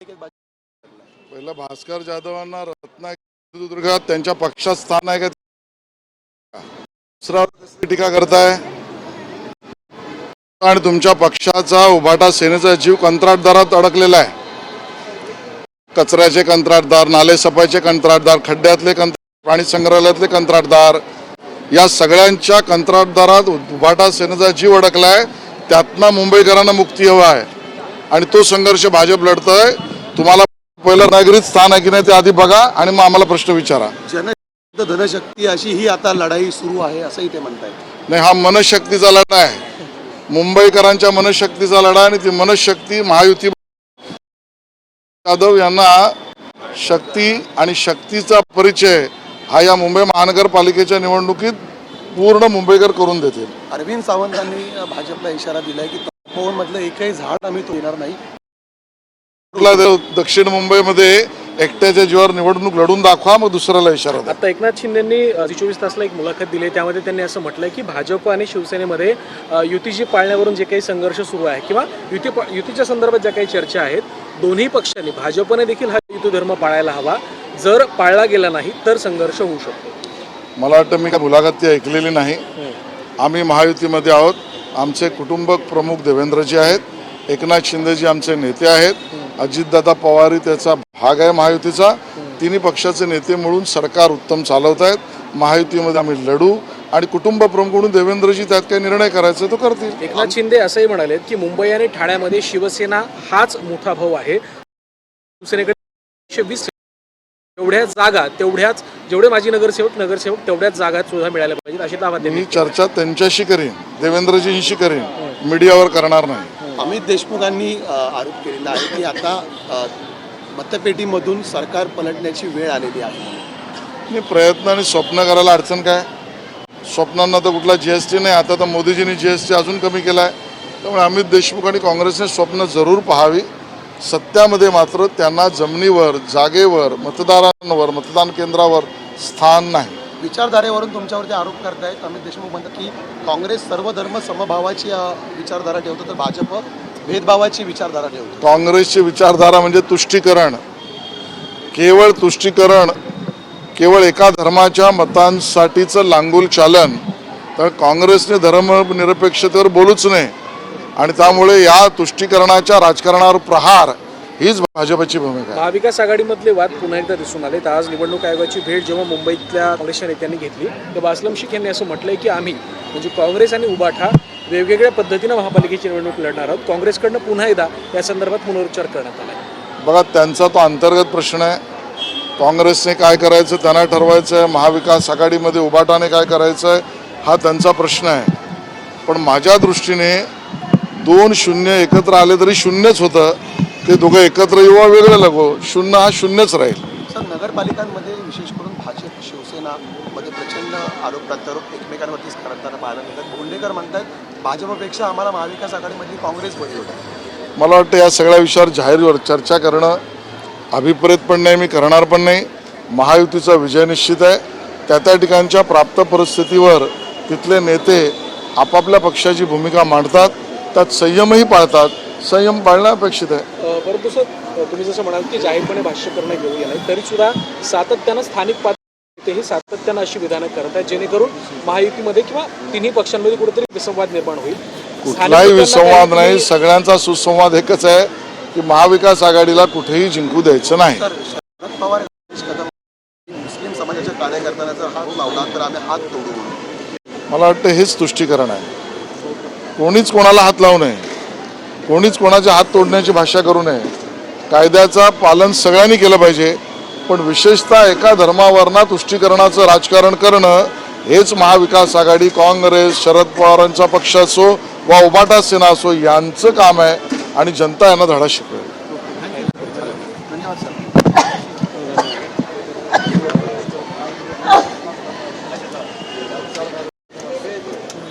पहिलं भास्कर जाधवांना रत्नागिरी त्यांच्या पक्षात स्थान आहे का? दुसरा टीका करताय? आणि तुमच्या पक्षाचा उभाटा सेनेचा जीव कंत्राटदारात अडकलेला आहे. कचऱ्याचे कंत्राटदार नाले सफाईचे कंत्राटदार खड्ड्यातले कंत्राट प्राणी संग्रहालयातले कंत्राटदार या सगळ्यांच्या कंत्राटदारात उभाटा सेनेचा जीव अडकलाय. त्यातनं मुंबईकरांना मुक्ती हवा आहे. आणि तो संघर्ष भाजप लढतोय. तुम्हाला पहिलं नागरिक स्थान आहे की नाही ते आधी बघा आणि मग आम्हाला प्रश्न विचारा. जन धनशक्ती अशी ही आता लढाई सुरू आहे असंही ते म्हणतायत. नाही हा मनशक्तीचा लढा आहे. मुंबईकरांच्या मनशक्तीचा लढा आणि ती मनशक्ती महायुती जाधव यांना शक्ती आणि शक्तीचा परिचय हा या मुंबई महानगरपालिकेच्या निवडणुकीत पूर्ण मुंबईकर करून देतील. अरविंद सावंतांनी भाजपला इशारा दिलाय की तपोवन मधलं एकही झाड आम्ही तोडणार नाही. दक्षिण मुंबईमध्ये एकट्याच्या जीवावर निवडणूक लढून दाखवा मग दुसऱ्याला इशारा द्या आता एकनाथ शिंदेंनी चोवीस तासला एक मुलाखत दिली त्यामध्ये त्यांनी असं म्हटलंय की भाजप आणि शिवसेनेमध्ये अ, युतीची पाळण्यावरून जे काही संघर्ष सुरू आहे किंवा युती प- युतीच्या संदर्भात ज्या काही चर्चा आहेत दोन्ही पक्षांनी भाजपने देखील हा युती धर्म पाळायला हवा. जर पाळला गेला नाही तर संघर्ष होऊ शकतो. मला वाटतं मी काय मुलाखत ती ऐकलेली नाही. आम्ही महायुतीमध्ये आहोत. आमचे कुटुंबक प्रमुख देवेंद्रजी आहेत एकनाथ शिंदेजी आमचे नेते आहेत अजितदादा पवारी त्याचा भाग आहे महायुतीचा. तिन्ही पक्षाचे नेते मिळून सरकार उत्तम चालवत आहेत. महायुतीमध्ये आम्ही लढू आणि कुटुंब प्रमुख म्हणून देवेंद्रजी त्यात काही निर्णय करायचा तो करतील. एकनाथ शिंदे असंही म्हणालेत की मुंबई आणि ठाण्यामध्ये शिवसेना हाच मोठा भाऊ आहे. शिवसेनेकडे तेवढ्या जागा तेवढ्याच जेवढे माजी नगरसेवक नगरसेवक तेवढ्याच जागा सुद्धा मिळाल्या पाहिजेत अशी दावा त्यांनी मी चर्चा त्यांच्याशी करीन देवेंद्रजींशी करीन. मीडियावर करणार नाही. अमित देशमुखांनी आरोप केलेला आहे की आता मतपेटीमधून सरकार पलटण्याची वेळ आलेली आहे. नाही प्रयत्न आणि स्वप्न करायला अडचण काय? स्वप्नांना तर कुठला जी एस टी नाही आता तर मोदीजींनी जी एस टी अजून कमी केला आहे त्यामुळे अमित देशमुख आणि काँग्रेसने स्वप्न जरूर पाहावी. सत्यामध्ये मात्र त्यांना जमिनीवर जागेवर मतदारांवर मतदान केंद्रावर स्थान नाही. विचारधारेवरून तुमच्यावरती आरोप करतायत अमित देशमुख म्हणतात की काँग्रेस सर्व धर्म समभावाची विचारधारा ठेवतो तर भाजप भेदभावाची विचारधारा ठेवतो. काँग्रेसची विचारधारा म्हणजे तुष्टीकरण. केवळ तुष्टीकरण केवळ एका धर्माच्या मतांसाठीचं लांगुल चालन तर काँग्रेसने धर्मनिरपेक्षतेवर बोलूच नाही आणि त्यामुळे या तुष्टीकरणाच्या राजकारणावर प्रहार हीच भाजपची भूमिका आहे. महाविकास आघाडीमधले वाद पुन्हा एकदा दिसून आले तर आज निवडणूक आयोगाची भेट जेव्हा मुंबईतल्या काँग्रेसच्या नेत्यांनी घेतली तेव्हा असलम शेख यांनी असं म्हटलंय की आम्ही म्हणजे काँग्रेस आणि उबाठा वेगवेगळ्या पद्धतीनं महापालिकेची निवडणूक लढणार आहोत. काँग्रेसकडनं पुन्हा एकदा या संदर्भात पुनरुच्चार करण्यात आला बघा त्यांचा तो अंतर्गत प्रश्न आहे. काँग्रेसने काय करायचं त्यांना ठरवायचं आहे महाविकास आघाडीमध्ये उबाटाने काय करायचं आहे हा त्यांचा प्रश्न आहे. पण माझ्या दृष्टीने दोन शून्य एकत्र आले तरी शून्यच होतं. ते दोघं एकत्र येऊ वेगळं लागो. शून्य हा शून्यच राहील. सर नगरपालिकांमध्ये विशेष करून भाजप शिवसेना मध्ये प्रचंड आरोप प्रत्यारोप एकमेकांवरतीच करताना पाहायला मिळतात. भोंडेकर म्हणतात भाजपपेक्षा आम्हाला महाविकास आघाडीमधली काँग्रेस बरी होती. मला वाटतं या सगळ्या विषयावर जाहीरवर चर्चा करणं अभिप्रेत पण नाही मी करणार पण नाही. महायुतीचा विजय निश्चित आहे. त्या त्या ठिकाणच्या प्राप्त परिस्थितीवर तिथले नेते आपापल्या पक्षाची भूमिका मांडतात. त्यात संयमही पाळतात. संयम पाळणं अपेक्षित आहे. परंतु सर तुम्ही जसं म्हणाल की जाहीरपणे भाष्य करणं योग्य नाही तरी सुद्धा सातत्यानं स्थानिक पातळीवरही सातत्यानं अशी विधानं करत आहेत जेणेकरून महायुतीमध्ये किंवा तिन्ही पक्षांमध्ये कुठेतरी विसंवाद निर्माण होईल. स्थानिक कुठलाही विसंवाद नाही. सगळ्यांचा सुसंवाद एकच आहे की महाविकास आघाडीला कुठेही जिंकू द्यायचं नाही. शरद पवार मुस्लिम समाजाच्या कार्यकर्त्यांना जर हात लावला तर आम्ही हात तोडू मला वाटतं हेच तुष्टीकरण आहे. कोणीच कोणाला हात लावू नये. कोणीच कोणाचे हात तोडण्याची भाषा करू नये. कायद्याचा पालन सगळ्यांनी केलं पाहिजे पण विशेषतः एका धर्मावरना तुष्टीकरणाचं राजकारण करणं हेच महाविकास आघाडी काँग्रेस शरद पवारांचा पक्ष असो वा उबाटा सेना असो यांचं काम आहे आणि जनता यांना धडा शिकवेल. धन्यवाद सर.